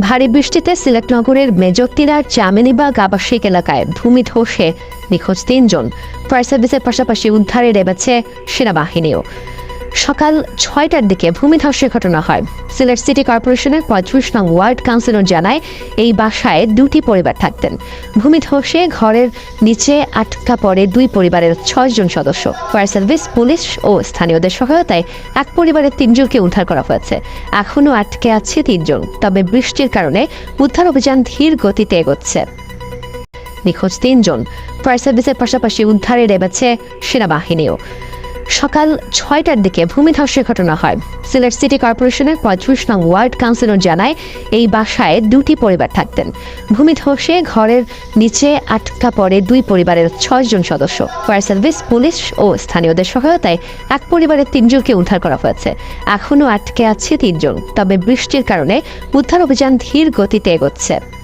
ভারী বৃষ্টিতে সিলেট নগরের মেজক্তিরার চামেনিবাগ আবাসিক এলাকায় ভূমি ধসে নিখোঁজ তিনজন। ফায়ার সার্ভিসের পাশাপাশি উদ্ধারে নেমেছে সেনাবাহিনীও। সকাল ছয়টার দিকে ভূমিধসের ঘটনা হয়। সিলেট সিটি কর্পোরেশনের পঁয়ত্রিশ নং ওয়ার্ড কাউন্সিলর জানায়, এই বাসায় দুটি পরিবার থাকতেন। ভূমিধসে ঘরের নিচে আটকা পড়ে দুই পরিবারের ছয়জন সদস্য। ফায়ার সার্ভিস, পুলিশ ও স্থানীয়দের সহায়তায় এক পরিবারের তিনজনকে উদ্ধার করা হয়েছে। এখনও আটকে আছে তিনজন, তবে বৃষ্টির কারণে উদ্ধার অভিযান ধীর গতিতে এগোচ্ছে। নিখোঁজ তিনজন। ফায়ার সার্ভিসের পাশাপাশি উদ্ধারে নেমেছে সেনাবাহিনীও। সকাল ছয়টার দিকে ভূমিধসের ঘটনা হয়। সিলেট সিটি কর্পোরেশনের পঁয়ত্রিশ নং ওয়ার্ড কাউন্সিলর জানায়, এই বাসায় দুটি পরিবার থাকতেন। ভূমিধসে ঘরের নিচে আটকা পড়ে দুই পরিবারের ছয়জন সদস্য। ফায়ার সার্ভিস, পুলিশ ও স্থানীয়দের সহায়তায় এক পরিবারের তিনজনকে উদ্ধার করা হয়েছে। এখনও আটকে আছে তিনজন, তবে বৃষ্টির কারণে উদ্ধার অভিযান ধীর গতিতে এগোচ্ছে।